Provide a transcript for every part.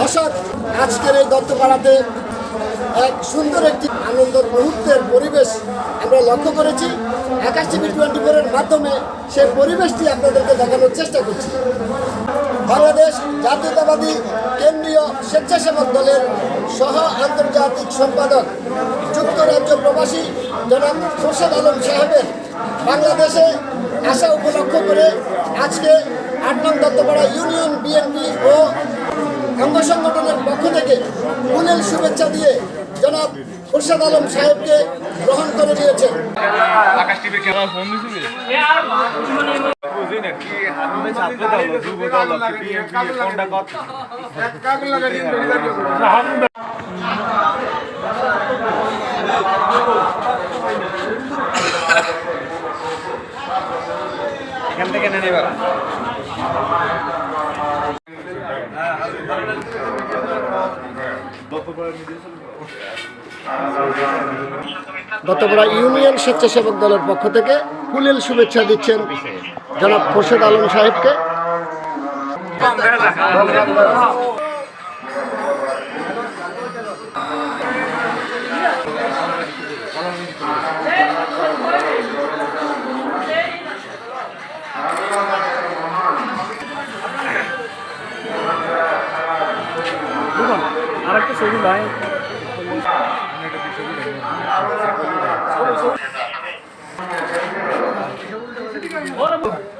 দর্শক, আজকের এই দত্তপাড়াতে এক সুন্দর একটি আনন্দের মুহূর্তের পরিবেশ আমরা লক্ষ্য করেছি। আকাশ টিভি টোয়েন্টি ফোরের মাধ্যমে সেই পরিবেশটি আপনাদেরকে দেখানোর চেষ্টা করছি। বাংলাদেশ জাতীয়তাবাদী কেন্দ্রীয় স্বেচ্ছাসেবক দলের সহ আন্তর্জাতিক সম্পাদক, যুক্তরাজ্য প্রবাসী জনাব খোরশেদ আলম সাহেবের বাংলাদেশে আসা উপলক্ষ করে আজকে আট নং দত্তপাড়া ইউনিয়ন বিএনপি ও অঙ্গ সংগঠনের পক্ষ থেকে ফুলেল শুভেচ্ছা দিয়ে জনাব খোরশেদ আলম সাহেবকে গ্রহণ করে নিয়েছেন এখান থেকে এবার দত্তপাড়া ইউনিয়ন স্বেচ্ছাসেবক দলের পক্ষ থেকে ফুলেল শুভেচ্ছা দিচ্ছেন জনাব খোরশেদ আলম সাহেবকে। আরেকটা ছবি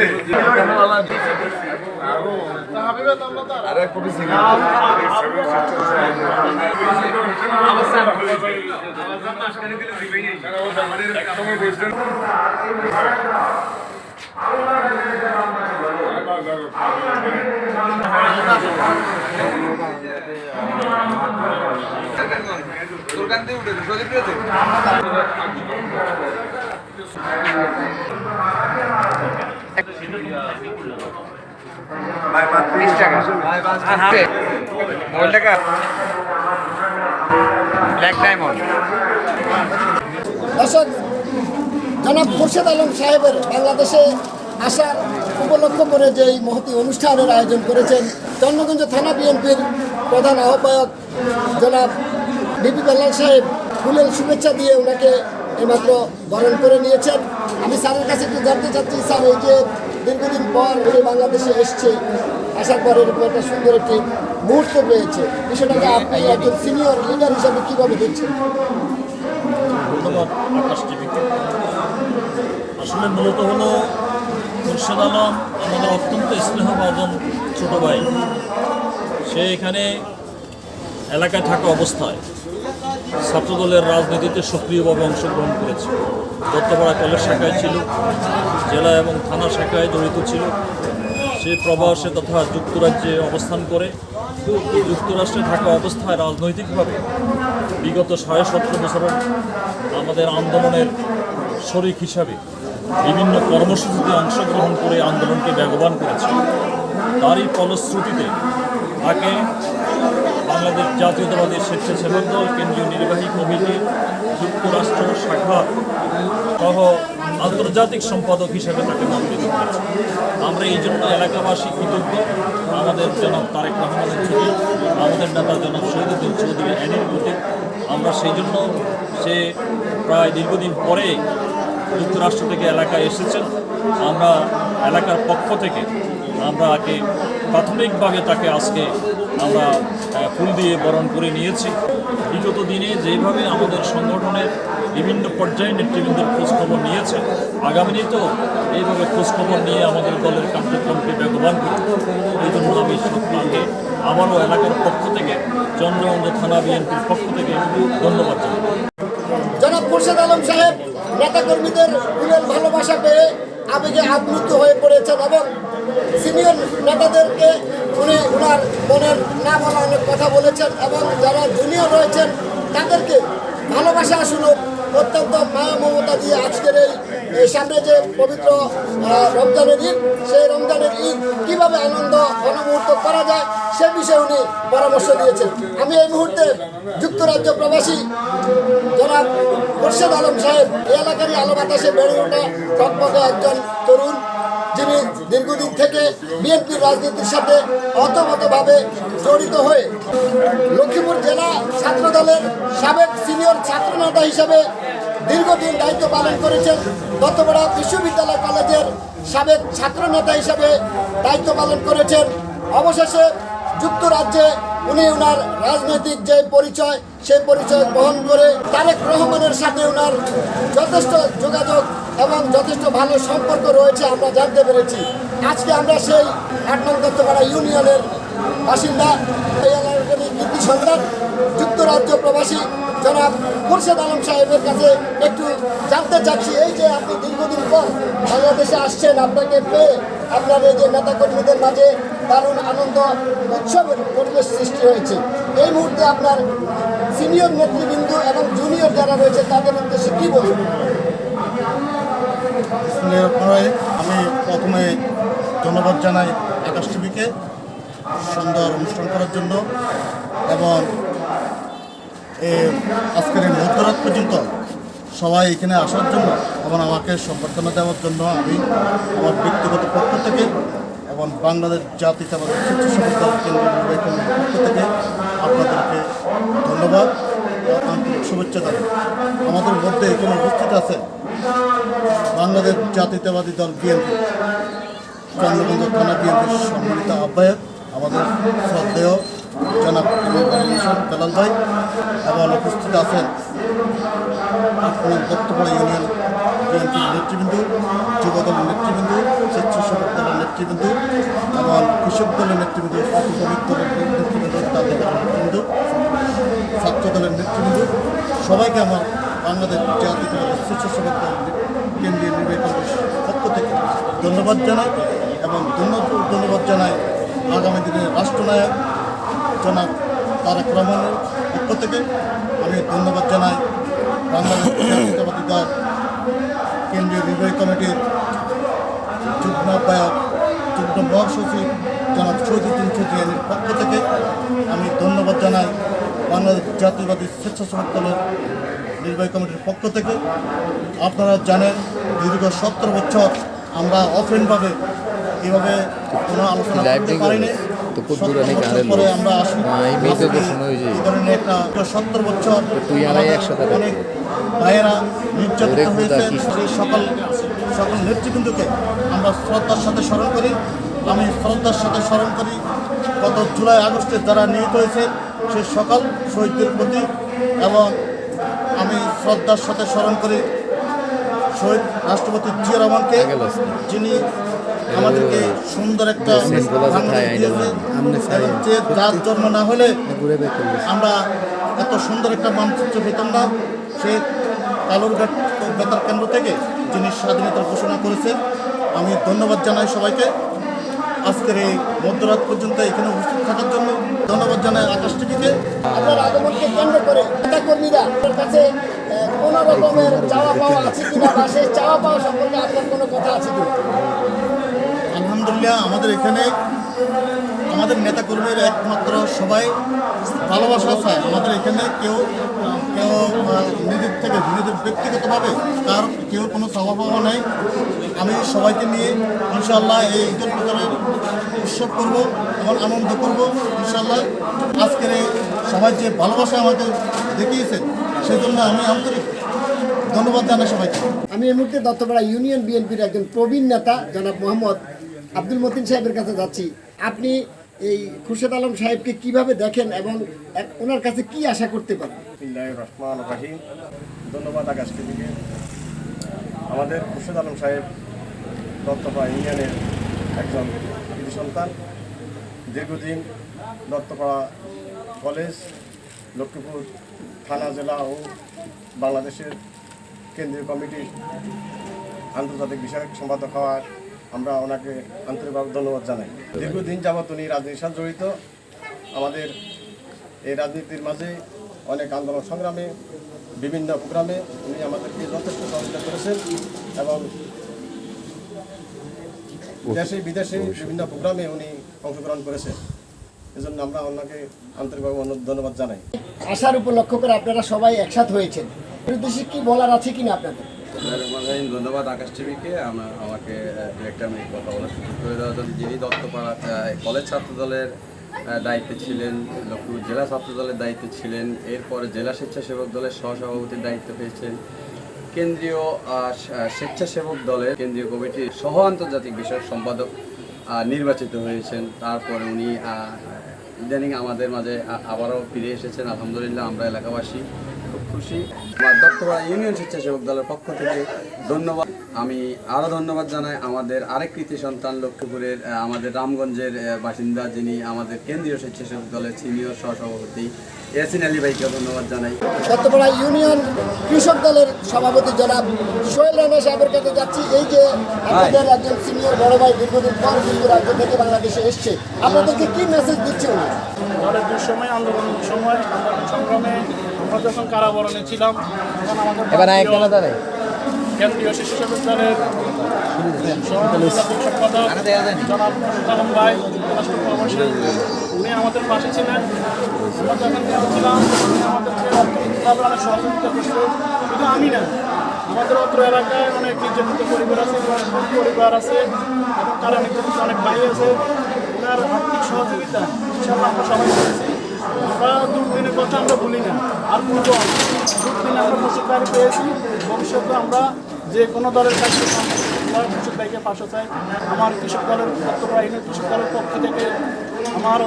দোস্ত হ্যাট কিসে লান বিশ টাকা। খোরশেদ আলম সাহেবের বাংলাদেশে আসার উপলক্ষ করে যে এই মহতি অনুষ্ঠানের আয়োজন করেছেন, চন্দ্রগঞ্জ থানা বিএনপির প্রধান আহ্বায়ক জনাব বিপি বেল্লাল সাহেব ফুলের শুভেচ্ছা দিয়ে ওনাকে এইমাত্র বরণ করে নিয়েছেন। আমি স্যারের কাছে একটু জানতে চাচ্ছি, স্যার, এই যে দীর্ঘদিন পর উনি বাংলাদেশে এসছে। আসার পর এরকম একটা সুন্দর একটি মুহূর্ত পেয়েছে। বিষয়টাকে আপনি একজন সিনিয়র লিডার হিসাবে কীভাবে দেখছেন? আসলে মূলত হলো মুর্শিদ আলম আমাদের অত্যন্ত স্নেহভাজন ছোট ভাই। সে এখানে এলাকায় থাকা অবস্থায় ছাত্রদলের রাজনীতিতে সক্রিয়ভাবে অংশগ্রহণ করেছে। দত্তপাড়া কলেজ শাখায় ছিল, জেলা এবং থানা শাখায় জড়িত ছিল। সে প্রবাসে তথা যুক্তরাজ্যে অবস্থান করে। যুক্তরাষ্ট্রে থাকা অবস্থায় রাজনৈতিকভাবে বিগত সাড়ে সতেরো বছরের আমাদের আন্দোলনের শরিক হিসাবে বিভিন্ন কর্মসূচিতে অংশগ্রহণ করে আন্দোলনকে বেগবান করেছে। তারই ফলশ্রুতিতে তাকে বাংলাদেশ জাতীয়তাবাদী স্বেচ্ছাসেবক দল, কেন্দ্রীয় নির্বাহী কমিটি, যুক্তরাষ্ট্র শাখা সহ আন্তর্জাতিক সম্পাদক হিসেবে তাকে মনোনীত করেছে। আমরা এই জন্য এলাকাবাসী কৃতজ্ঞ। আমাদের জনাব তারেক রহমানের ছবি, আমাদের নেতা জনাব শহীদুদ্দিন চৌধুরী অ্যানির প্রতি আমরা সেই জন্য সে প্রায় দীর্ঘদিন পরে যুক্তরাষ্ট্র থেকে এলাকায় এসেছেন। আমরা এলাকার পক্ষ থেকে আমরা আগে প্রাথমিকভাবে তাকে আজকে আমরা ফুল দিয়ে বরণ করে নিয়েছি। বিগত দিনে যেভাবে আমাদের সংগঠনের বিভিন্ন পর্যায়ে নেতৃবৃন্দের খোঁজখবর নিয়েছে, আগামী দিনেও এইভাবে খোঁজখবর নিয়ে আমাদের দলের কার্যক্রমকে বেগবান করব। এই জন্য আমি সরকারকে আবারও এলাকার পক্ষ থেকে, চন্দ্রগঞ্জ থানা বিএনপির পক্ষ থেকে ধন্যবাদ জানাই। জনাব খুরশেদ আলম সাহেব, নেতাকর্মীদের ভালোবাসা পেয়ে আবেগে আপ্লুত হয়ে পড়েছেন এবং সিনিয়র নেতাদেরকে উনি ওনার মনের না বলা অনেক কথা বলেছেন এবং যারা জুনিয়র রয়েছেন তাদেরকে ভালোবাসা শুনুক। অত্যন্ত মায়া মমতা দিয়ে আজকের এই সামনে যে পবিত্র রমজানের ঈদ, সেই রমজানের ঈদ কীভাবে আনন্দ ঘনমুহূর্ত করা যায় সে বিষয়ে উনি পরামর্শ দিয়েছেন। আমি এই মুহূর্তে যুক্তরাজ্য প্রবাসী জনাব মোর্শেদ আলম সাহেব, এই এলাকারই আলো বাতাসে বেড়ে ওঠা একজন তরুণ যিনি দীর্ঘদিন থেকে বিএনপির রাজনীতির সাথে অতমতভাবে জড়িত হয়ে লক্ষ্মীপুর জেলা ছাত্র দলের সাবেক সিনিয়র ছাত্রনেতা হিসাবে দীর্ঘদিন দায়িত্ব পালন করেছেন। দত্তপাড়া বিশ্ববিদ্যালয় কলেজের সাবেক ছাত্রনেতা হিসাবে দায়িত্ব পালন করেছেন। অবশেষে যুক্তরাজ্যে উনি ওনার রাজনৈতিক যে পরিচয় সেই পরিচয় বহন করে তারেক রহমানের সাথে ওনার যথেষ্ট যোগাযোগ এবং যথেষ্ট ভালো সম্পর্ক রয়েছে আমরা জানতে পেরেছি। আজকে আমরা সেই আট নং দত্তপাড়া ইউনিয়নের বাসিন্দা, এই এলাকার কৃতি সন্তান যুক্তরাজ্য প্রবাসী জনাব মুর্শেদ আলম সাহেবের কাছে একটু জানতে চাচ্ছি, এই যে আপনি দীর্ঘদিন পর বাংলাদেশে আসছেন, আপনাকে পেয়ে আপনার এই যে নেতাকর্মীদের মাঝে দারুণ আনন্দ উৎসবের পরিবেশ সৃষ্টি হয়েছে। এই মুহূর্তে আপনার সিনিয়র নেতৃবৃন্দ এবং জুনিয়র যারা রয়েছে, তাদের উদ্দেশ্যে কী বলবেন? আমি প্রথমে ধন্যবাদ জানাই আকাশ টিভিকে, সুন্দর অনুষ্ঠান করার জন্য, এবং আজকের এই মধ্যরাত পর্যন্ত সবাই এখানে আসার জন্য এবং আমাকে সম্বর্ধনা দেওয়ার জন্য আমি আমার ব্যক্তিগত পক্ষ থেকে এবং বাংলাদেশ জাতীয়তাবাদী স্বেচ্ছাসেবক দল কেন্দ্রীয় নির্বাহী পক্ষ থেকে আপনাদেরকে ধন্যবাদ আন্তরিক শুভেচ্ছা জানাই। আমাদের মধ্যে এখানে উপস্থিত আছে বাংলাদেশ জাতীয়তাবাদী দল বিএনপি, চন্দ্রগঞ্জ থানা বিএনপির সম্মানিত আহ্বায়ক, আমাদের শ্রদ্ধেয় জনাব বেলাল ভাই এবং উপস্থিত আছেন বর্তমানে ইউনিয়ন বিএনপির নেতৃবৃন্দ, যুব দলের নেতৃবৃন্দ, স্বেচ্ছাসেবক দলের নেতৃবৃন্দ এবং কৃষক দলের নেতৃবৃন্দ শ্রমিক দলের নেতৃবৃন্দ, তাদের নেতৃবৃন্দ, ছাত্র দলের নেতৃবৃন্দ, সবাইকে আমার বাংলাদেশ জাতীয়তাবাদী স্বেচ্ছাসেবক দল কেন্দ্রীয় নির্বাহী পক্ষ থেকে ধন্যবাদ জানাই এবং ধন্য- ধন্যবাদ জানাই আগামী দিনে রাষ্ট্রনায়ক জনাব তারেক রহমানের পক্ষ থেকে আমি ধন্যবাদ জানাই বাংলাদেশ জাতীয়তাবাদী দল কেন্দ্রীয় নির্বাহী কমিটির যুগ্ম আহ্বায়ক যুগ্ম মহাসচিব জনাব শহীদুদ্দিন চৌধুরীর পক্ষ থেকে আমি ধন্যবাদ জানাই বাংলাদেশ জাতীয়বাদী স্বেচ্ছাসেবক দলের নির্বাহী কমিটির পক্ষ থেকে। আপনারা জানেন দীর্ঘ সত্তর বছর আমরা অফেনভাবে এভাবে কোনো আলোচনা করতে পারিনি। তো কত দূর 70 অনেক পরে লোক। এই আজকে দর্শন হয়েছে। সত্তর বছর তুই আর একসাথে ভাইয়েরা নির্যাতিত হয়েছে সেই সকল সকল নেতৃবৃন্দকে আমরা শ্রদ্ধার সাথে স্মরণ করি আমি শ্রদ্ধার সাথে স্মরণ করি গত জুলাই আগস্টে যারা নিহত হয়েছে সেই সকল শহীদদের প্রতি এবং আমি শ্রদ্ধার সাথে স্মরণ করি শহীদ রাষ্ট্রপতি জিয়া রহমানকে। যিনি আমাদেরকে সুন্দর একটা যে যার জন্ম না হলে আমরা এত সুন্দর একটা মানচিত্র পেতাম না। সে কালুরঘাট বেতার কেন্দ্র থেকে যিনি স্বাধীনতার ঘোষণা করেছেন আমি ধন্যবাদ জানাই সবাইকে। আজকের এই মধ্যরাত পর্যন্ত এখানে উপস্থিত থাকার জন্য ধন্যবাদ জানাই আকাশ টিভিকে। আপনার আগমনকে কেন্দ্র করে নেতাকর্মীরা আপনার কাছে কোনো রকমের চাওয়া পাওয়া আছে কিনা বা সেই চাওয়া পাওয়া সম্পর্কে আপনার কোনো কথা আছে কিনা? আলহামদুলিল্লাহ, আমাদের এখানে আমাদের নেতাকর্মীর একমাত্র সবাই ভালোবাসা চায় আমাদের এখানে কেউ কেউ নিজের থেকে, নিজেদের ব্যক্তিগতভাবে তার কেউ কোনো চাওয়া নেই। আমি সবাইকে নিয়ে ইনশাল্লাহ এই ঈদুল ফিতরের উৎসব করব এবং আনন্দ করব ইনশাল্লাহ আজকের এই সবাই যে ভালোবাসা আমাকে দেখিয়েছে সেই জন্য আমি আন্তরিক ধন্যবাদ জানাই সবাইকে। আমি এই মুহূর্তে দত্তপাড়া ইউনিয়ন বিএনপির একজন প্রবীণ নেতা, জনাব মোহাম্মদ আব্দুল মতিন সাহেবের কাছে যাচ্ছি। আপনি এই খুরশেদ আলম সাহেবকে কীভাবে দেখেন এবং এক- ওনার কাছে কি আশা করতে পারেন? বিসমিল্লাহির রহমান রাহিম। ধন্যবাদ আকাশ টিভিকে আমাদের খুরশেদ আলম সাহেব দত্তপা ইউনিয়নের একজন কৃতি সন্তান। দীর্ঘদিন দত্তপাড়া কলেজ লক্ষ্মীপুর থানা জেলা ও বাংলাদেশের কেন্দ্রীয় কমিটির আন্তর্জাতিক বিষয়ক সম্পাদক হওয়ার আমরা ওনাকে আন্তরিকভাবে ধন্যবাদ জানাই। দীর্ঘদিন যাবৎ উনি রাজনীতির সাথে জড়িত। আমাদের এই রাজনীতির মাঝে অনেক আন্দোলন সংগ্রামে, বিভিন্ন প্রোগ্রামে উনি আমাদেরকে যথেষ্ট সহযোগিতা করেছেন এবং দেশে, বিদেশে বিভিন্ন প্রোগ্রামে উনি অংশগ্রহণ করেছেন। এজন্য আমরা ওনাকে আন্তরিকভাবে ধন্যবাদ জানাই। আসার উপলক্ষ করে আপনারা সবাই একসাথ হয়েছেন। কি বলার আছে কিনা আপনাদের? ধন্যবাদ আকাশ টিভিকে। আমাকে আমি কথা বলার সুযোগ করে দেওয়ার জন্য। যিনি দত্তপাড়া কলেজ ছাত্র দলের দায়িত্বে ছিলেন, লক্ষ্মীপুর জেলা ছাত্র দলের দায়িত্বে ছিলেন, এরপরে জেলা স্বেচ্ছাসেবক দলের সহসভাপতির দায়িত্ব পেয়েছেন। কেন্দ্রীয় স্বেচ্ছাসেবক দলের কেন্দ্রীয় কমিটির সহ আন্তর্জাতিক বিষয়ক সম্পাদক নির্বাচিত হয়েছেন। তারপরে উনি ইদানিং আমাদের মাঝে আবারও ফিরে এসেছেন। আলহামদুলিল্লাহ, আমরা এলাকাবাসী খুশি। আমার দত্তপাড়া ইউনিয়ন স্বেচ্ছাসেবক দলের পক্ষ থেকে ধন্যবাদ। আমি আরও ধন্যবাদ জানাই আমাদের আরেক কৃতি সন্তান লক্ষ্মীপুরের আমাদের রামগঞ্জের বাসিন্দা যিনি আমাদের কেন্দ্রীয় স্বেচ্ছাসেবক দলের সিনিয়র সহসভাপতি ইয়াসিন আলী ভাইকে ধন্যবাদ জানাই। দত্তপাড়া ইউনিয়ন কৃষক দলের সভাপতি জনাব সোহেল রানা সাহেবের কাছে যাচ্ছি। এই যে আপনাদের একজন সিনিয়র বড় ভাই দীর্ঘদিন পর কিন্তু রাজ্য থেকে বাংলাদেশে এসছে। আপনাদেরকে কি মেসেজ দিচ্ছে উনি? দলের দুঃসময় আন্দোলনের সময় আন্দোলন সংগ্রামে আমরা যখন কারাবরণে ছিলাম। তখন আমাদের প্রিয় কেন্দ্রীয় শিশু সহজাতীয় সম্পাদক জনাব আলম ভাই উনি আমাদের পাশে ছিলেন। আমরা যখন ছিলাম আমাদেরকে অর্থনৈতিকভাবে অনেক সহযোগিতা করছে। শুধু আমি না আমাদের অত্র এলাকায় অনেক নির্যাতিত পরিবার আছে পরিবার আছে এবং তারা নির্যাতিত অনেক ভাই আছে। ওনার আর্থিক সহযোগিতা ইনশাল্লাহ আমরা সবাই করেছি। আমরা দুর্দিনের কথা আমরা ভুলি না। আর বলব দুর্দিন আমরা মুসিদ পেয়েছি। ভবিষ্যতে আমরা যে কোনো দলের কাছে মুসিদ ভাইকে পাশে চাই। আমার কৃষক দলের দত্তবাহিনী কৃষক দলের পক্ষ থেকে, আমার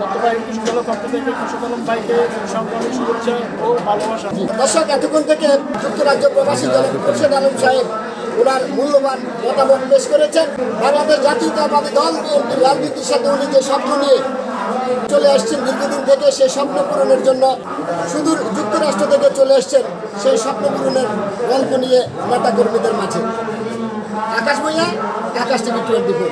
দত্তবাহিনী কৃষক দলের পক্ষ থেকে কৃষক আলম ভাইকে সংগ্রামী শুভেচ্ছা ও ভালোবাসা। দর্শক, এতক্ষণ থেকে যুক্তরাজ্য প্রবাসী দলের খোরশেদ আলম সাহেব ওনার মূল্যবান মতামত পেশ করেছেন। বাংলাদেশ জাতীয়তাবাদী দল বিএনপির রাজনীতির সাথে উনি যে স্বপ্ন নিয়ে চলে আসছেন, দীর্ঘদিন থেকে সেই স্বপ্ন পূরণের জন্য সুদূর যুক্তরাষ্ট্র থেকে চলে আসছেন সেই স্বপ্ন পূরণের গল্প নিয়ে নেতা কর্মীদের মাঝে। Akash Bhuiyan Akash TV twenty four.